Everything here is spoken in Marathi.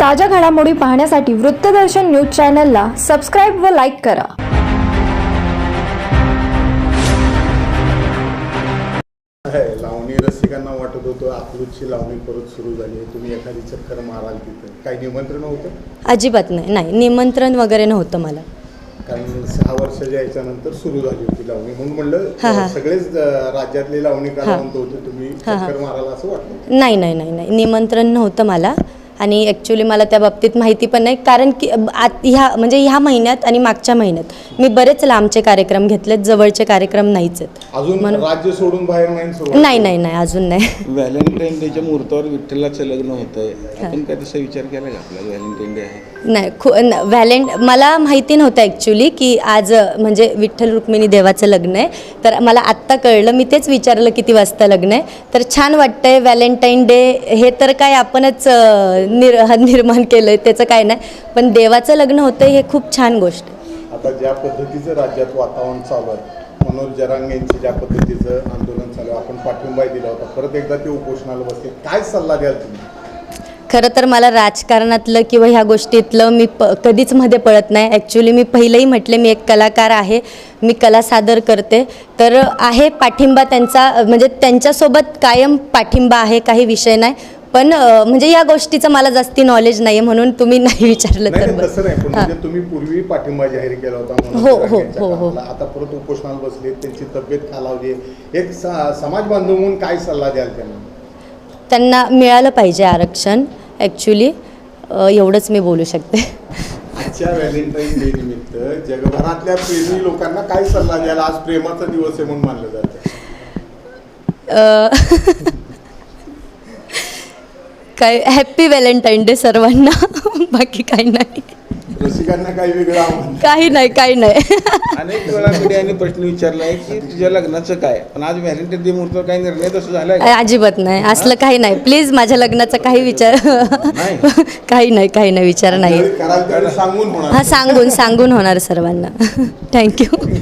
ताज्या घडामोडी पाहण्यासाठी वृत्तदर्शन न्यूज चॅनलला सबस्क्राईब व लाईक करा. लावणी रसिकांना वाटत होतं अकलूजची लावणी परत सुरू झाली आहे. तुम्ही एखादी चक्कर माराल तिथं. काही निमंत्रण होतं? अजिबात नाही. नाही निमंत्रण वगैरे नव्हतं मला. कारण सहा वर्षाच्या याच्यानंतर सुरू झाली होती लावणी. म्हणून म्हणलं. सगळेच राज्यातले लावणी. कलावंत होते तुम्ही. चक्कर माराल असं वाटलं? नाही नाही नाही नाही. निमंत्रण नव्हतं मला. आणि ॲक्च्युली मला त्या बाबतीत माहिती पण नाही. कारण की आत ह्या म्हणजे ह्या महिन्यात आणि मागच्या महिन्यात मी बरेच लांबचे कार्यक्रम घेतलेत जवळचे कार्यक्रम नाहीच आहेत. अजून म्हणून- राज्य सोडून बाहेर नाही नाही नाही नाही अजून नाही. व्हॅलेंटाईन डेच्या मुहूर्तावर विठ्ठलाचं लग्न होत आहे आपण काय तसा विचार केला का आपला व्हॅलेंटाईन डे आहे? नाही खू न- व्हॅलेंट मला माहिती नव्हतं ॲक्च्युली की आज अ, म्हणजे विठ्ठल रुक्मिणी देवाचं लग्न आहे. तर मला आत्ता कळलं मी तेच विचारलं किती वाजता लग्न आहे. तर छान वाटतंय व्हॅलेंटाईन डे हे तर काय आपणच अ, निर निर्माण केलं आहे त्याचं काय नाही. पण देवाचं लग्न होतं हे खूप छान गोष्ट. आहे आता ज्या पद्धतीचं राज्यात वातावरण चालू आहे मनोज जरांगे यांची ज्या पद्धतीचं आंदोलन चालू आहे आपण पाठिंबाही दिला होता. परत एकदा ते उपोषणाला बसले काय सल्ला द्याल तुम्ही? खरं तर मला राजकारणातलं किंवा ह्या गोष्टीतलं मी प कधीच मध्ये पळत नाही. ॲक्च्युली मी पहिलंही म्हटले मी एक कलाकार आहे मी कला सादर करते. तर आहे पाठिंबा त्यांचा म्हणजे त्यांच्यासोबत कायम पाठिंबा आहे काही विषय नाही. पण म्हणजे या गोष्टीचं मला जास्ती नॉलेज नाही म्हणून तुम्ही नाही विचारलं तर नाही, तसं नाही पण हां. म्हणजे तुम्ही पूर्वी पाठिंबा जाहीर केला होता मनोज हो, हो, यांच्या हो, हो. कामाला. आता परत उपोषणाला बसले त्यांची तब्येत खालावली आहे. एक स- समाज बांधव म्हणून काय सल्ला द्याल त्यांना त्यांना मिळालं पाहिजे आरक्षण ॲक्च्युली एवढंच मी बोलू शकते आजच्या व्हॅलेंटाईन डे निमित्त जगभरातल्या प्रेमी लोकांना काय सल्ला द्याल आज प्रेमाचा दिवस आहे म्हणून मानलं जातं अ, काय हॅप्पी व्हॅलेंटाईन डे सर्वांना. बाकी काही नाही. रसिकांना काही वेगळं आव्हान. काही नाही काही नाही. अनेक वेळा मीडियाने प्रश्न विचारला आहे की तुझ्या लग्नाचं काय? पण आज व्हॅलेंटाईन डे मुहूर्तावर काही निर्णय तसं झालाय का? अजिबात नाही. असलं काही नाही. प्लीज माझ्या लग्नाचा काही विचार नाही. काही नाही काही नाही. विचार नाही. कराल त्यावेळी सांगून होणार. हा सांगून सांगून होणार सर्वांना. थँक्यू